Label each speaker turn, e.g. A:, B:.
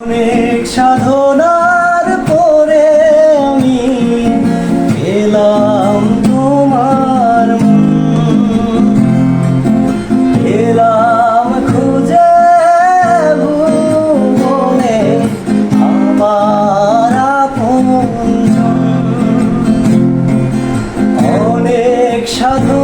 A: অনেক সাধনার পরে আমি এলাম তোমার এলাম খুঁজে মনে আমার অনেক সাধনা